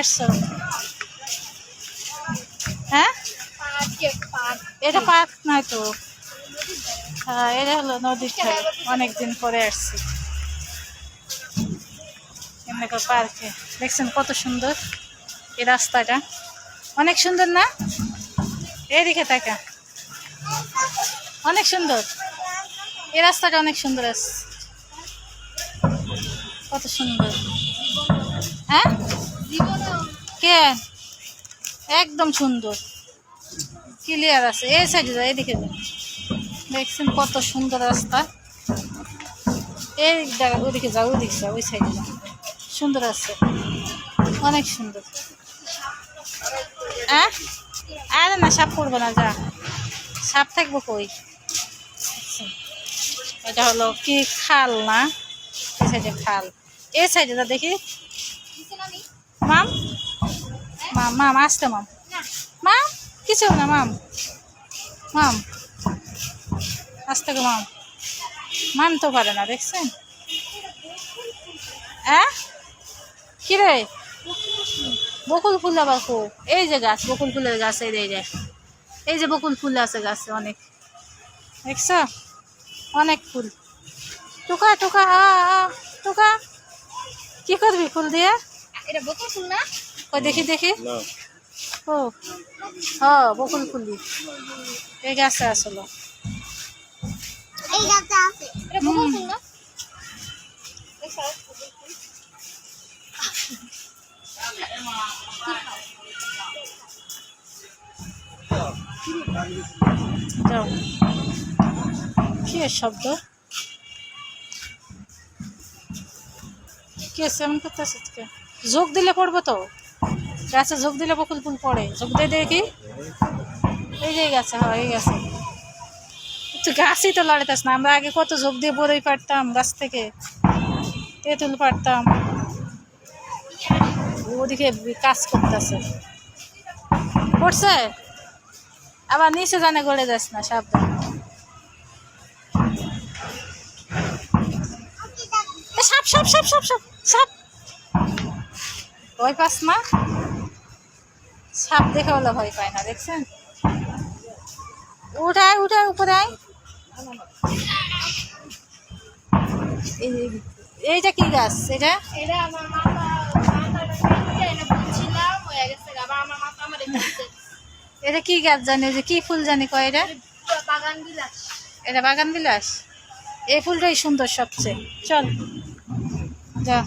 আসছো? হ্যাঁ? এটা পার্ক নয় তো। হ্যাঁ এটা হলো পরে আসছি। এমনি করে পার্কে। দেখছেন কত সুন্দর এই রাস্তাটা। অনেক সুন্দর না? এদিকে তাকা। অনেক সুন্দর। এই রাস্তাটা অনেক সুন্দর আছে। কত সুন্দর। হ্যাঁ? কে? একদম সুন্দর। ক্লিয়ার আছে। এই সাইডে যা এদিকে দেখছেন কত সুন্দর রাস্তা। এই জায়গা ওদিকে যাও ওদিকে যাও, ওই সাইডে যাও। সুন্দর আছে। অনেক সুন্দর। হ্যাঁ? আরে না, সাপ পড়ব না, যা। সাপ থাকব কই? এটা হলো কি খাল না? এই সাইডে খাল। এই সাইডে যা দেখি। মাম? মাম মাম আসতে মাম। মাম কিছু না মাম। মাম আসতে গো মাম। মানতে পারে না দেখছেন? হ্যাঁ কিরে বকুল ফুল আবার খুব এই যে গাছ বকুল ফুলের গাছ এই যে এই যে। বকুল ফুল আছে গাছে অনেক। দেখছ? অনেক ফুল। টুকা টুকা আ, টুকা। কি করবি ফুল দিয়ে? এটা বকুল ফুল না? ওই দেখি দেখি। ও হ বকুল ফুলি এই গাছে আসলো এই গাছটা আছে। এটা বকুল ফুল না? যাও। কি শব্দ? কি আছে এমন করতেছে যোগ দিলে পড়ব তো। গাছে যোগ দিলে বকুল ফুল পড়ে। যোগ দিয়ে দেখি এই যে গাছে হ্যাঁ এই গাছে। তো গাছই তো লড়াইতেছ না। আমরা আগে কত যোগ দিয়ে বড়ই পারতাম গাছ থেকে। তেঁতুল পারতাম। ওদিকে কাজ করতেছে। পড়ছে? আবার নিচে জানে গড়ে যাস না, সাবধান। সাপ সাপ সাপ সাপ সাপ। সাপ ভয় পাস না। সাপ দেখে বলে ভয় পায় না দেখছেন? উঠায় উঠায় উপরে এইটা কি গাছ? এটা? এটা আমার মাথা কি গাছ জানি? যে কি ফুল জানি কয় এটা বাগান বিলাস। এটা বাগান বিলাস? এই ফুলটাই সুন্দর সবচেয়ে। চল। যা